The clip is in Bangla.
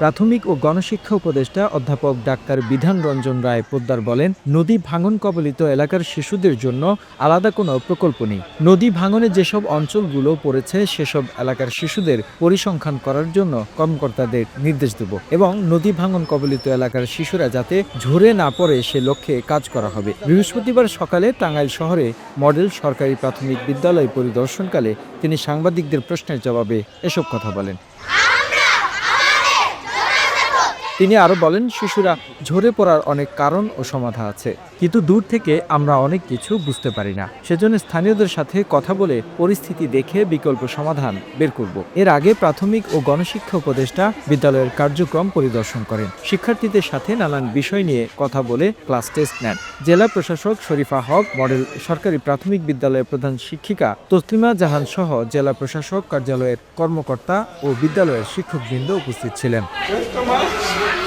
প্রাথমিক ও গণশিক্ষা উপদেষ্টা অধ্যাপক ডাক্তার বিধান রঞ্জন রায় পোদ্দার বলেন, নদী ভাঙন কবলিত এলাকার শিশুদের জন্য আলাদা কোনো প্রকল্প নেই। নদী ভাঙনে যেসব অঞ্চলগুলো পড়েছে, সেসব এলাকার শিশুদের পরিসংখ্যান করার জন্য কর্মকর্তাদের নির্দেশ দেব এবং নদী ভাঙন কবলিত এলাকার শিশুরা যাতে ঝরে না পড়ে সে লক্ষ্যে কাজ করা হবে। বৃহস্পতিবার সকালে টাঙ্গাইল শহরে মডেল সরকারি প্রাথমিক বিদ্যালয় পরিদর্শনকালে তিনি সাংবাদিকদের প্রশ্নের জবাবে এসব কথা বলেন। তিনি আরও বলেন, শিশুরা ঝরে পড়ার অনেক কারণ ও সমাধা আছে। কিন্তু দূর থেকে আমরা অনেক কিছু বুঝতে পারি না। সেজন্য স্থানীয়দের সাথে কথা বলে পরিস্থিতি দেখে বিকল্প সমাধান বের করব। এর আগে প্রাথমিক ও গণশিক্ষা উপদেষ্টা বিদ্যালয়ের কার্যক্রম পরিদর্শন করেন। শিক্ষার্থীদের সাথে নানান বিষয় নিয়ে কথা বলে ক্লাস টেস্ট নেন। জেলা প্রশাসক শরীফা হক, মডেল সরকারি প্রাথমিক বিদ্যালয়ের প্রধান শিক্ষিকা তসলিমা জাহান সহ জেলা প্রশাসক, কার্যালয়ের কর্মকর্তা ও বিদ্যালয়ের শিক্ষকবৃন্দ উপস্থিত ছিলেন।